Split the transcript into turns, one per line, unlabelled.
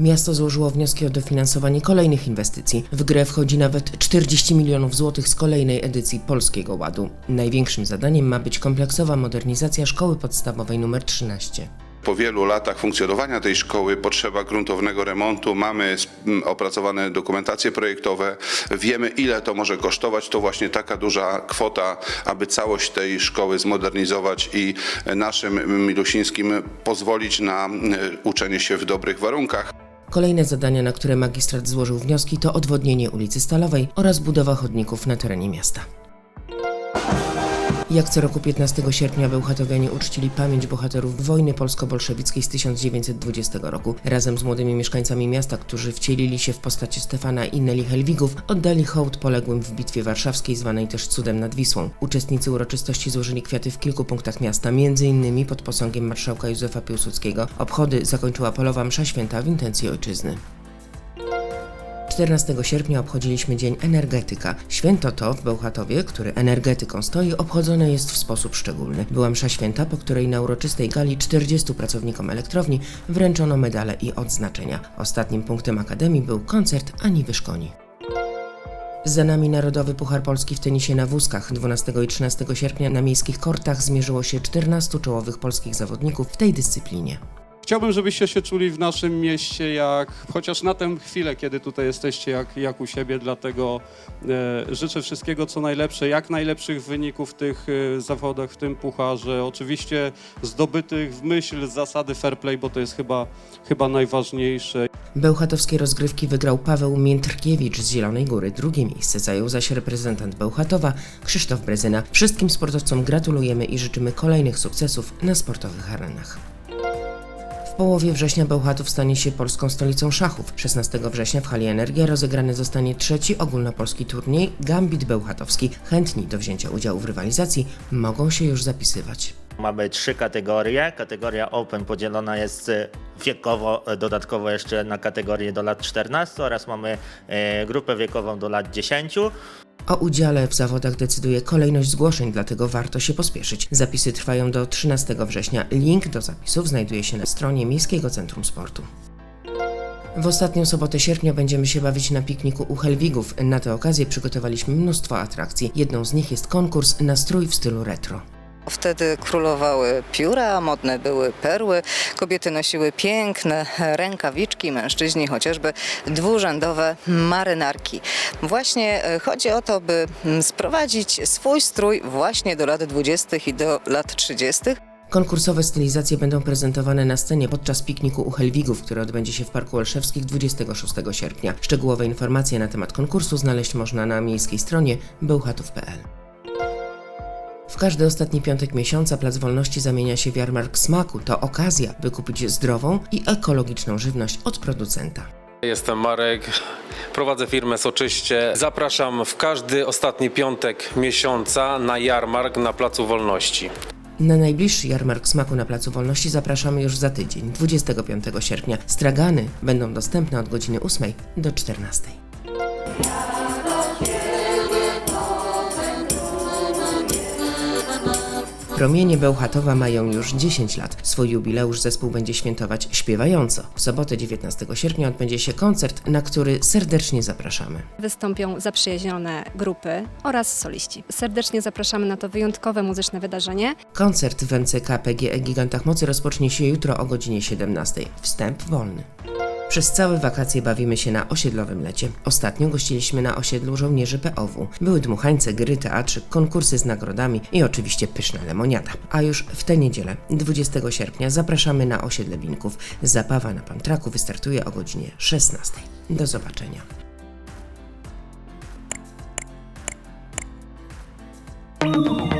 Miasto złożyło wnioski o dofinansowanie kolejnych inwestycji. W grę wchodzi nawet 40 milionów złotych z kolejnej edycji Polskiego Ładu. Największym zadaniem ma być kompleksowa modernizacja szkoły podstawowej nr 13.
Po wielu latach funkcjonowania tej szkoły potrzeba gruntownego remontu. Mamy opracowane dokumentacje projektowe, wiemy ile to może kosztować. To właśnie taka duża kwota, aby całość tej szkoły zmodernizować i naszym milusińskim pozwolić na uczenie się w dobrych warunkach.
Kolejne zadania, na które magistrat złożył wnioski, to odwodnienie ulicy Stalowej oraz budowa chodników na terenie miasta. Jak co roku 15 sierpnia Bełchatowianie uczcili pamięć bohaterów wojny polsko-bolszewickiej z 1920 roku. Razem z młodymi mieszkańcami miasta, którzy wcielili się w postaci Stefana i Neli Helwigów, oddali hołd poległym w Bitwie Warszawskiej, zwanej też Cudem nad Wisłą. Uczestnicy uroczystości złożyli kwiaty w kilku punktach miasta, m.in. pod posągiem marszałka Józefa Piłsudskiego. Obchody zakończyła polowa msza święta w intencji ojczyzny. 14 sierpnia obchodziliśmy Dzień Energetyka. Święto to w Bełchatowie, który energetyką stoi, obchodzone jest w sposób szczególny. Była msza święta, po której na uroczystej gali 40 pracownikom elektrowni wręczono medale i odznaczenia. Ostatnim punktem Akademii był koncert Ani Wyszkoni. Za nami Narodowy Puchar Polski w tenisie na wózkach. 12 i 13 sierpnia na miejskich kortach zmierzyło się 14 czołowych polskich zawodników w tej dyscyplinie.
Chciałbym, żebyście się czuli w naszym mieście jak, chociaż na tę chwilę, kiedy tutaj jesteście, jak, jak u siebie, dlatego e, życzę wszystkiego co najlepsze, jak najlepszych wyników w tych e, zawodach, w tym pucharze, oczywiście zdobytych w myśl zasady fair play, bo to jest chyba, chyba najważniejsze.
Bełchatowskie rozgrywki wygrał Paweł Miętrkiewicz z Zielonej Góry. Drugie miejsce zajął zaś reprezentant Bełchatowa Krzysztof Brezyna. Wszystkim sportowcom gratulujemy i życzymy kolejnych sukcesów na sportowych arenach. Połowie września Bełchatów stanie się polską stolicą szachów. 16 września w hali Energia rozegrany zostanie trzeci ogólnopolski turniej Gambit Bełchatowski. Chętni do wzięcia udziału w rywalizacji mogą się już zapisywać.
Mamy trzy kategorie. Kategoria Open podzielona jest e, wiekowo, e, dodatkowo jeszcze na kategorię do lat 14 oraz mamy e, grupę wiekową do lat 10.
O udziale w zawodach decyduje kolejność zgłoszeń, dlatego warto się pospieszyć. Zapisy trwają do 13 września. Link do zapisów znajduje się na stronie Miejskiego Centrum Sportu. W ostatnią sobotę sierpnia będziemy się bawić na pikniku u Helwigów. Na tę okazję przygotowaliśmy mnóstwo atrakcji. Jedną z nich jest konkurs na strój w stylu retro.
Wtedy królowały pióra, modne były perły, kobiety nosiły piękne rękawiczki, mężczyźni chociażby dwurzędowe marynarki. Właśnie e, chodzi o to, by mm, sprowadzić swój strój właśnie do lat 20. i do lat 30.
Konkursowe stylizacje będą prezentowane na scenie podczas pikniku u Helwigów, który odbędzie się w Parku Olszewskich 26 sierpnia. Szczegółowe informacje na temat konkursu znaleźć można na miejskiej stronie bełchatów.pl. W każdy ostatni piątek miesiąca Plac Wolności zamienia się w jarmark smaku. To okazja, by kupić zdrową i ekologiczną żywność od producenta.
Jestem Marek, prowadzę firmę Soczyście. Zapraszam w każdy ostatni piątek miesiąca na jarmark na Placu Wolności.
Na najbliższy jarmark smaku na Placu Wolności zapraszamy już za tydzień, 25 sierpnia. Stragany będą dostępne od godziny 8 do 14. Promienie Bełchatowa mają już 10 lat. Swój jubileusz zespół będzie świętować śpiewająco. W sobotę 19 sierpnia odbędzie się koncert, na który serdecznie zapraszamy.
Wystąpią zaprzyjaźnione grupy oraz soliści. Serdecznie zapraszamy na to wyjątkowe muzyczne wydarzenie.
Koncert w MCK PGE Gigantach Mocy rozpocznie się jutro o godzinie 17. Wstęp wolny. Przez całe wakacje bawimy się na osiedlowym lecie. Ostatnio gościliśmy na osiedlu żołnierzy POW. Były dmuchańce, gry, teatrzyk, konkursy z nagrodami i oczywiście pyszna lemoniada. A już w tę niedzielę, 20 sierpnia, zapraszamy na osiedle Binków. Zabawa na Pantraku wystartuje o godzinie 16. Do zobaczenia.
Thank you.